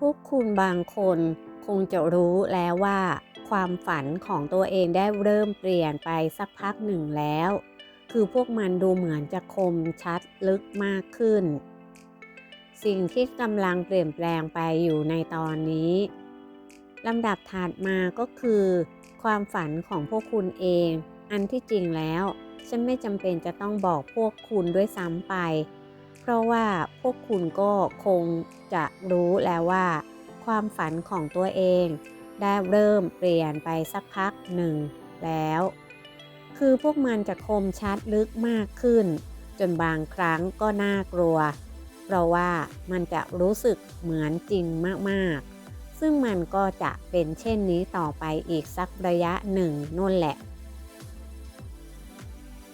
พวกคุณบางคนคงจะรู้แล้วว่า ความฝันของตัวเองได้เริ่มเปลี่ยนไปสักพักหนึ่งแล้ว คือพวกมันดูเหมือนจะคมชัดลึกมากขึ้น สิ่งที่กำลังเปลี่ยนแปลงไปอยู่ในตอนนี้ลำดับถัดมาก็คือ ความฝันของพวกคุณเอง อันที่จริงแล้ว ฉันไม่จำเป็นจะต้องบอกพวกคุณด้วยซ้ำไป ราะว่าพวกคุณก็คงจะรู้แล้วว่า ความฝันของตัวเอง ได้เริ่มเปลี่ยนไปสักพักหนึ่งแล้ว คือพวกมันจะคมชัดลึกมากขึ้น จนบางครั้งก็น่ากลัว เพราะว่ามันจะรู้สึกเหมือนจริงมากๆ ซึ่งมันก็จะเป็นเช่นนี้ต่อไปอีกสักระยะหนึ่งนู่นแหละ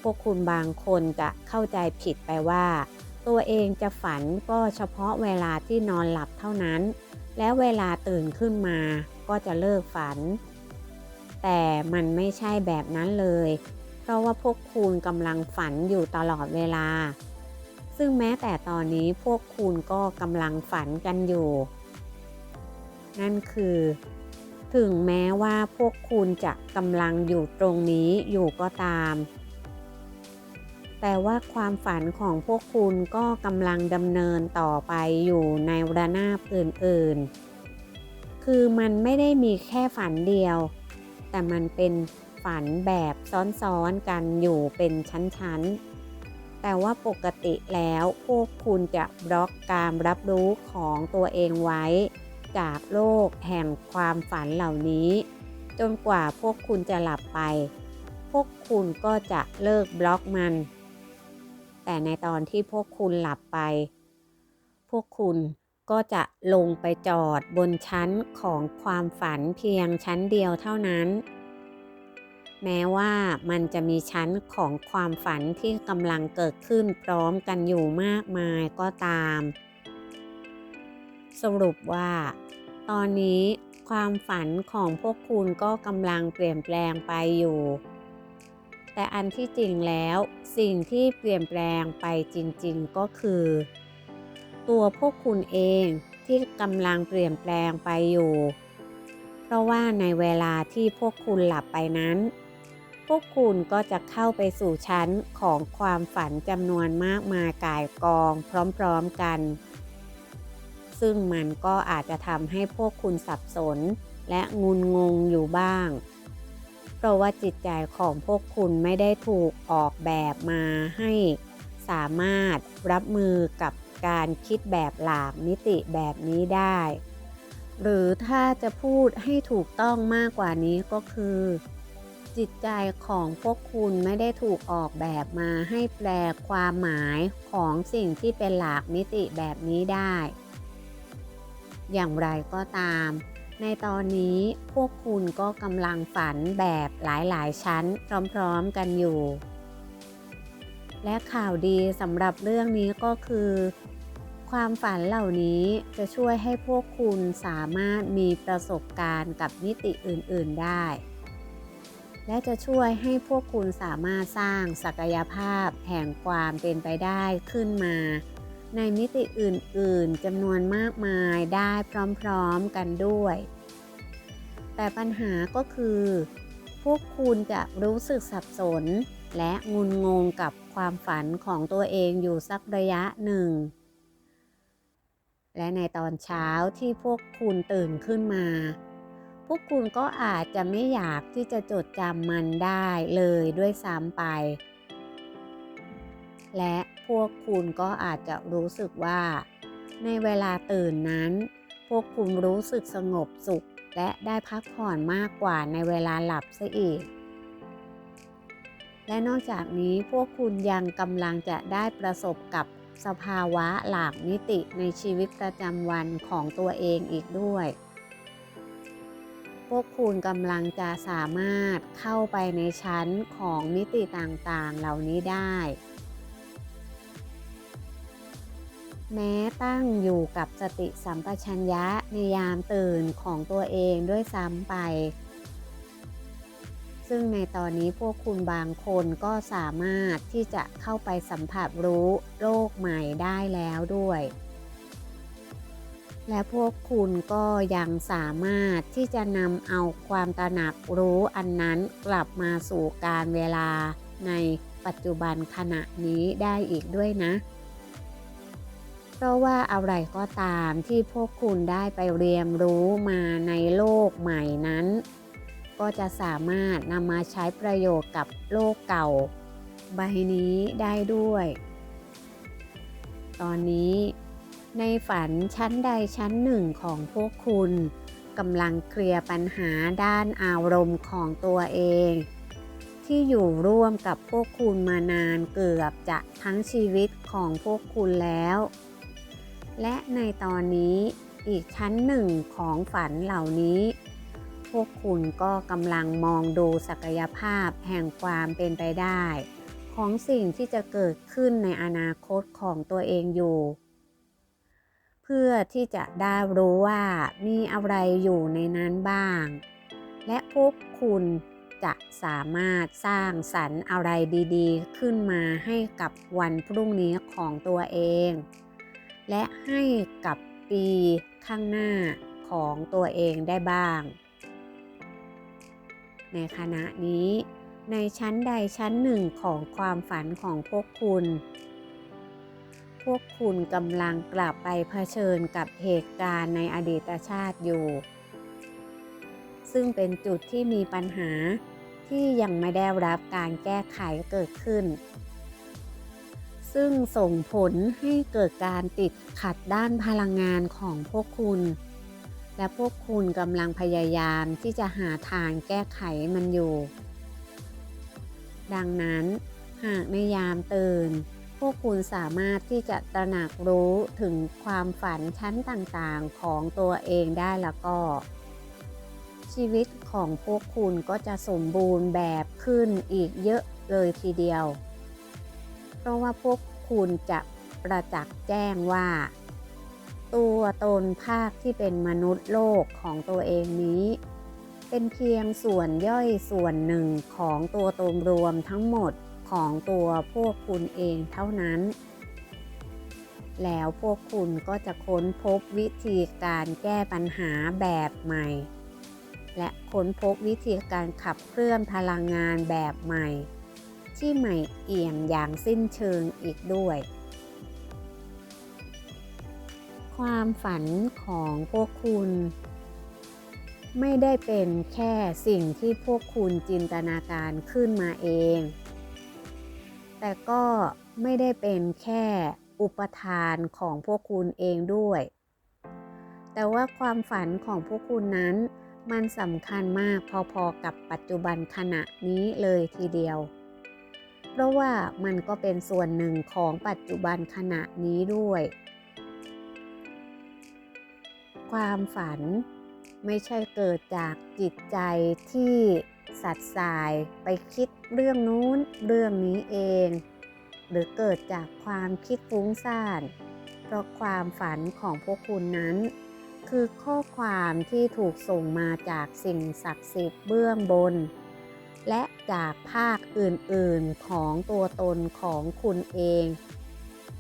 พวกคุณบางคนจะเข้าใจผิดไปว่า ตัวเองจะฝันก็เฉพาะเวลาที่นอนหลับเท่านั้น แล้วเวลาตื่นขึ้นมาก็จะเลิกฝัน แต่มันไม่ใช่แบบนั้นเลย เพราะว่าพวกคุณกำลังฝันอยู่ตลอดเวลา ซึ่งแม้แต่ตอนนี้พวกคุณก็กำลังฝันกันอยู่ นั่นคือ ถึงแม้ว่าพวกคุณจะกำลังอยู่ตรงนี้อยู่ก็ตาม แต่ว่าความฝันของพวกคุณก็กำลังดำเนินต่อไปอยู่ในระนาบอื่นๆ คือมันไม่ได้มีแค่ฝันเดียว แต่มันเป็นฝันแบบซ้อนๆกันอยู่เป็นชั้นๆ แต่ว่าปกติแล้วพวกคุณจะบล็อกการรับรู้ของตัวเองไว้ จากโลกแห่งความฝันเหล่านี้ จนกว่าพวกคุณจะหลับไป พวกคุณก็จะเลิกบล็อกมัน แต่ในตอนที่พวกคุณหลับไป พวกคุณก็จะลงไปจอดบนชั้นของความฝันเพียงชั้นเดียวเท่านั้น แม้ว่ามันจะมีชั้นของความฝันที่กำลังเกิดขึ้นพร้อมกันอยู่มากมายก็ตาม สรุปว่า ตอนนี้ความฝันของพวกคุณก็กำลังเปลี่ยนแปลงไปอยู่ แต่อันที่จริงแล้วสิ่งที่เปลี่ยนแปลงไปจริงๆก็คือ ตัวพวกคุณเองที่กำลังเปลี่ยนแปลงไปอยู่ เพราะว่าในเวลาที่พวกคุณหลับไปนั้น พวกคุณก็จะเข้าไปสู่ชั้นของความฝันจำนวนมากมายกายกองพร้อมๆกัน ซึ่งมันก็อาจจะทำให้พวกคุณสับสนและงุนงงอยู่บ้าง เพราะว่าจิตใจของพวกคุณไม่ได้ถูกออกแบบมาให้สามารถรับมือกับการคิดแบบหลากมิติแบบนี้ได้ หรือถ้าจะพูดให้ถูกต้องมากกว่านี้ก็คือ จิตใจของพวกคุณไม่ได้ถูกออกแบบมาให้แปลความหมายของสิ่งที่เป็นหลากมิติแบบนี้ได้ อย่างไรก็ตาม ในตอนนี้พวกคุณก็กำลังฝันแบบหลายๆ ชั้นพร้อมๆกันอยู่ และข่าวดีสำหรับเรื่องนี้ก็คือ ความฝันเหล่านี้จะช่วยให้พวกคุณสามารถมีประสบการณ์กับมิติอื่นๆได้ และจะช่วยให้พวกคุณสามารถสร้างศักยภาพแห่งความเป็นไปได้ขึ้นมา ในมิติอื่น ๆจำนวนมากมายได้พร้อมๆกันด้วย แต่ปัญหาก็คือ พวกคุณจะรู้สึกสับสน และงุนงงกับความฝันของตัวเองอยู่สักระยะหนึ่ง และในตอนเช้าที่พวกคุณตื่นขึ้นมา พวกคุณก็อาจจะไม่อยากที่จะจดจำมันได้เลยด้วยซ้ำไป และ พวกคุณก็อาจจะรู้สึกว่า ในเวลาตื่นนั้น พวกคุณรู้สึกสงบสุข และได้พักผ่อนมากกว่าในเวลาหลับซะอีก และนอกจากนี้พวกคุณยังกำลังจะได้ประสบกับสภาวะหลากมิติในชีวิตประจำวันของตัวเองอีกด้วย พวกคุณกำลังจะสามารถเข้าไปในชั้นของมิติต่างๆ เหล่านี้ได้ แม้ตั้งอยู่กับสติสัมปชัญญะในยามตื่นของตัวเองด้วยซ้ำไป ซึ่งในตอนนี้พวกคุณบางคนก็สามารถที่จะเข้าไปสัมผัสรู้โลกใหม่ได้แล้วด้วย และพวกคุณก็ยังสามารถที่จะนำเอาความตระหนักรู้อันนั้นกลับมาสู่การเวลาในปัจจุบันขณะนี้ได้อีกด้วยนะ เพราะว่าอะไรก็ตามที่พวกคุณได้ไปเรียนรู้มาในโลกใหม่นั้น ก็จะสามารถนำมาใช้ประโยชน์กับโลกเก่า ใบนี้ได้ด้วย ตอนนี้ ในฝันชั้นใดชั้นหนึ่งของพวกคุณกำลังเคลียร์ปัญหาด้านอารมณ์ของตัวเอง ที่อยู่ร่วมกับพวกคุณมานานเกือบจะทั้งชีวิตของพวกคุณแล้ว และในตอนนี้อีกชั้นหนึ่งของฝันเหล่านี้ พวกคุณก็กำลังมองดูศักยภาพแห่งความเป็นไปได้ ของสิ่งที่จะเกิดขึ้นในอนาคตของตัวเองอยู่ เพื่อที่จะได้รู้ว่ามีอะไรอยู่ในนั้นบ้าง และพวกคุณจะสามารถสร้างสรรค์อะไรดีๆ ขึ้นมาให้กับวันพรุ่งนี้ของตัวเอง และให้กับปีข้างหน้าของตัวเองได้บ้าง ในขณะนี้ ในชั้นใดชั้นหนึ่งของความฝันของพวกคุณ พวกคุณกำลังกลับไปเผชิญกับเหตุการณ์ในอดีตชาติอยู่ ซึ่งเป็นจุดที่มีปัญหาที่ยังไม่ได้รับการแก้ไขเกิดขึ้น ซึ่งส่งผลให้เกิดการติดขัดด้านพลังงานของพวกคุณ และพวกคุณกำลังพยายามที่จะหาทางแก้ไขมันอยู่ ดังนั้น หากในยามตื่น พวกคุณสามารถที่จะตระหนักรู้ถึงความฝันชั้นต่างๆของตัวเองได้แล้วก็ ชีวิตของพวกคุณก็จะสมบูรณ์แบบขึ้นอีกเยอะเลยทีเดียว ราะว่าพวกคุณจะประจักษ์แจ้งว่า ตัวตนภาคที่เป็นมนุษย์โลกของตัวเองนี้ เป็นเพียงส่วนย่อยส่วนหนึ่งของตัวตนรวมทั้งหมดของตัวพวกคุณเองเท่านั้น แล้วพวกคุณก็จะค้นพบวิธีการแก้ปัญหาแบบใหม่ และค้นพบวิธีการขับเคลื่อนพลังงานแบบใหม่ ที่ใหม่เอี่ยมอย่างสิ้นเชิงอีกด้วย ความฝันของพวกคุณ ไม่ได้เป็นแค่สิ่งที่พวกคุณจินตนาการขึ้นมาเอง แต่ก็ไม่ได้เป็นแค่อุปทานของพวกคุณเองด้วย แต่ว่าความฝันของพวกคุณนั้นมันสำคัญมากพอๆกับปัจจุบันขณะนี้เลยทีเดียว เพราะว่ามันก็เป็นส่วนหนึ่งของปัจจุบันขณะนี้ด้วย ความฝันไม่ใช่เกิดจากจิตใจที่สัดสายไปคิดเรื่องนู้นเรื่องนี้เอง หรือเกิดจากความคิดฟุ้งซ่านเพราะความฝันของพวกคุณนั้น คือข้อความที่ถูกส่งมาจากสิ่งศักดิ์สิทธิ์เบื้องบน และจากภาคอื่นๆของตัวตนของคุณเอง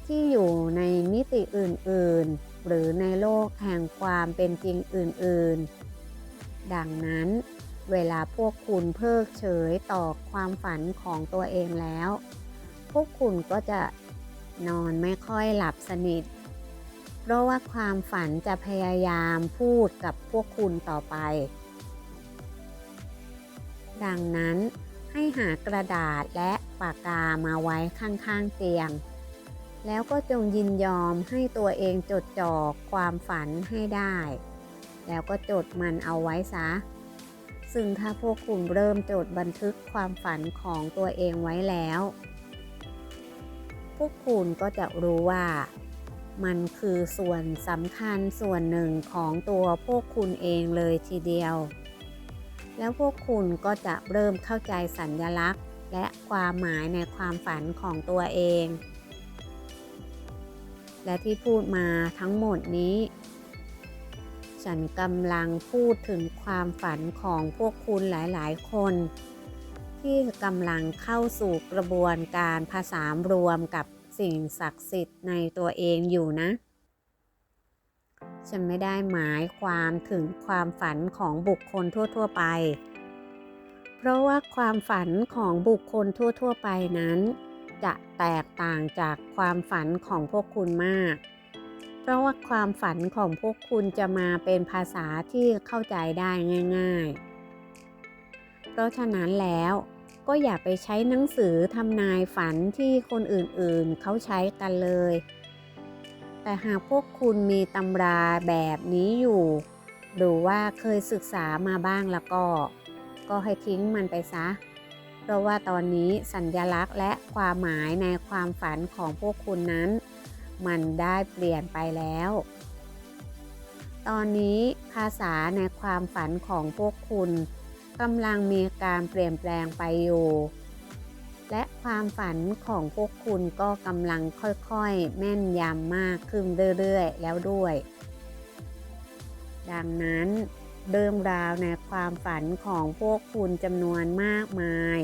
ที่อยู่ในมิติอื่นๆ หรือในโลกแห่งความเป็นจริงอื่นๆ ดังนั้นเวลาพวกคุณเพิกเฉยต่อความฝันของตัวเองแล้ว พวกคุณก็จะนอนไม่ค่อยหลับสนิท เพราะว่าความฝันจะพยายามพูดกับพวกคุณต่อไป ดังนั้นให้หากระดาษและปากกามาไว้ข้างๆเตียง แล้วก็จงยินยอมให้ตัวเองจดจ่อความฝันให้ได้ แล้วก็จดมันเอาไว้ซะ ซึ่งถ้าพวกคุณเริ่มจดบันทึกความฝันของตัวเองไว้แล้ว พวกคุณก็จะรู้ว่า มันคือส่วนสำคัญส่วนหนึ่งของตัวพวกคุณเองเลยทีเดียว แล้วพวกคุณก็จะเริ่มเข้าใจสัญญลักษณ์ และความหมายในความฝันของตัวเอง และที่พูดมาทั้งหมดนี้ ฉันกำลังพูดถึงความฝันของพวกคุณหลาย ๆ คน ที่กำลังเข้าสู่กระบวนการผสานรวมกับสิ่งศักดิ์สิทธิ์ในตัวเองอยู่นะ ฉันไม่ได้หมายความถึงความฝันของบุคคลทั่ว ๆ ไป เพราะว่าความฝันของบุคคลทั่ว ๆ ไปนั้น จะแตกต่างจากความฝันของพวกคุณมาก เพราะว่าความฝันของพวกคุณจะมาเป็นภาษาที่เข้าใจได้ง่าย ๆ เพราะฉะนั้นแล้วก็อย่าไปใช้หนังสือทำนายฝันที่คนอื่นๆ เขาใช้กันเลย แต่หากพวกคุณมีตำราแบบนี้อยู่ หรือว่าเคยศึกษามาบ้างแล้วก็ ก็ให้ทิ้งมันไปซะ เพราะว่าตอนนี้สัญญลักษณ์และความหมายในความฝันของพวกคุณนั้น มันได้เปลี่ยนไปแล้ว ตอนนี้ภาษาในความฝันของพวกคุณกำลังมีการเปลี่ยนแปลงไปอยู่ และความฝันของพวกคุณก็กำลังค่อยๆ แม่นยำมากขึ้นเรื่อยๆ แล้วด้วย ดังนั้นเรื่องราวในความฝันของพวกคุณจำนวนมากมาย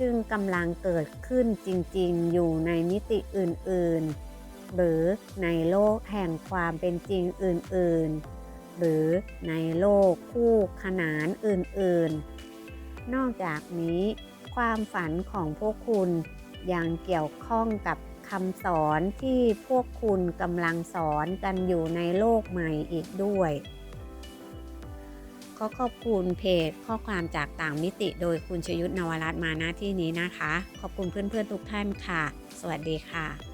จึงกำลังเกิดขึ้นจริงๆ อยู่ในมิติอื่นๆ หรือในโลกแห่งความเป็นจริงอื่นๆ หรือในโลกคู่ขนานอื่นๆ นอกจากนี้ ความฝันของพวกคุณยังเกี่ยวข้องกับคำสอนที่พวกคุณกำลังสอนกันอยู่ในโลกใหม่อีกด้วย ขอขอบคุณเพจข้อความจากต่างมิติโดยคุณชยุทธนวรัตน์มาณที่นี้นะคะ ขอบคุณเพื่อนๆทุกท่านค่ะ สวัสดีค่ะ